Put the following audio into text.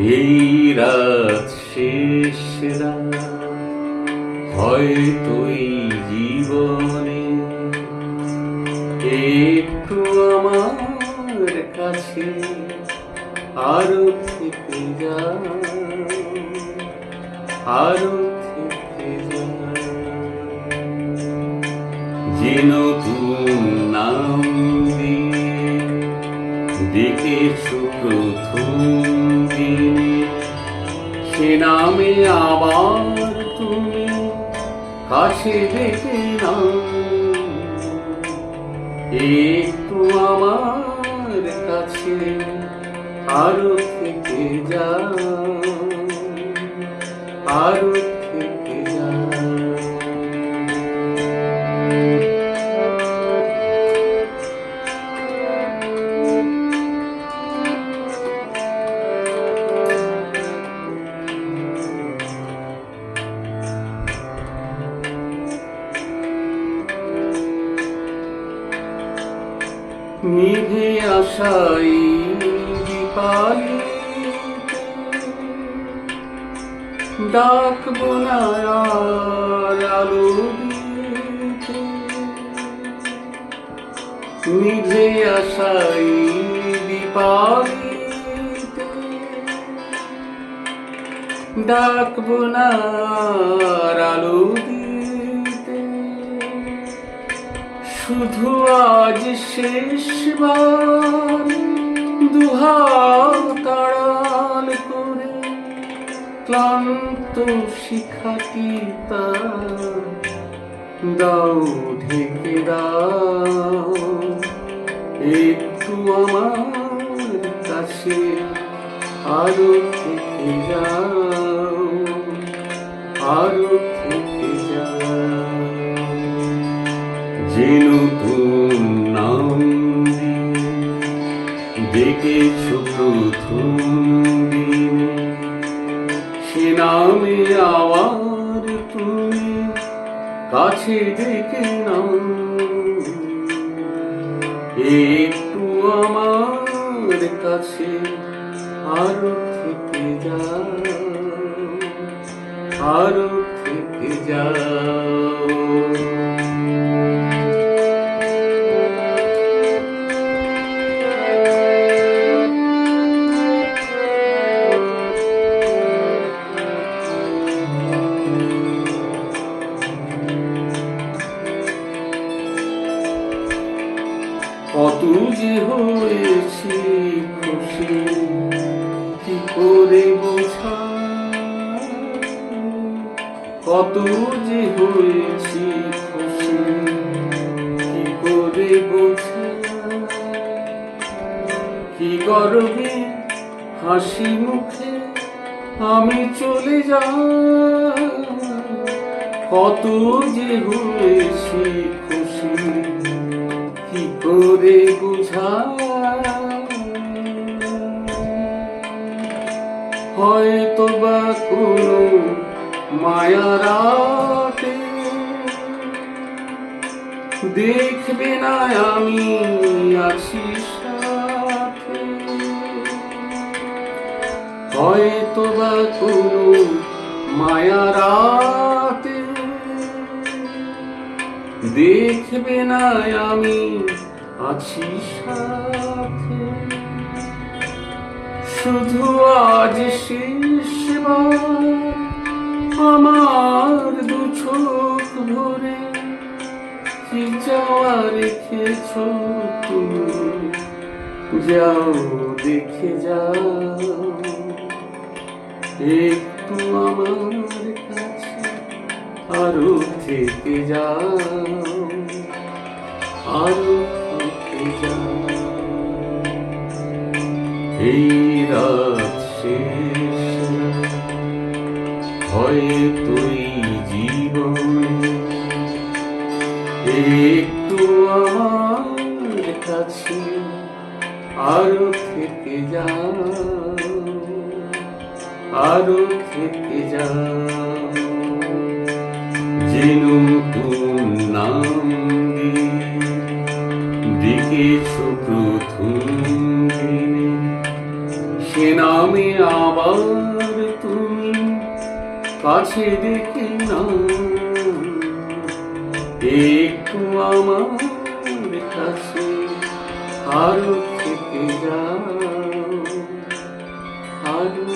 এই রাত শেষ হয়তো এই জীবনে একটু আমার কাছে আরও থেকে যা আরও থেকে যা প্রথম দিনে, সে নামে আবার তুমি কাছে ডেকে না একটু আমার কাছে আরও থেকে যা আরও থেকে নিভে আশাই দীপালি ডাকবো না আর আলো। নিভে আশাই দীপালি ডাকবো না আর আলো দিতে শুধু আজ শেষবার দুহাত তাড়াল করে ক্লান্ত শিখাটি তার দাও, ঢেকে দাও। একটু আমার কাছে আরও থেকে যাও আরও নতুন নাম ডেকেছ প্রথম সে নামে আবার তুমি, কাছে ডেকে নাও। একটু আমার কাছে আরও থেকে যাও, আরও থেকে যাও। যে হয়েছি খুশি। কি করে বোঝা কত যে হয়েছি খুশি। কি করে বোঝা কি গর্বে হাসি মুখে আমি চলে যাই। কত যে হয়েছি খুশি। করে হয়তো বা কোনো মায়ারাতে দেখবে না আমি আছি হয়তো বা কোনো মায়ারাতে দেখবে না আমি আছি সাথে। শুধু আজ শেষবার আমার দু চোখ ভরে কি যাওয়া রেখেছ যাও, দেখে যাও। একটু আমার কাছে আরও থেকে যাও। আরও এই রাত শেষ। জীবনে। একটু আমার কাছে আরও থেকে যাও আরও থেকে যে। নতুন নাম ডেকেছ প্রথম দিনে সে নামে আবার তুমি কাছে দেখে না একটু আমার কাছে আরও থেকে যাও। আরও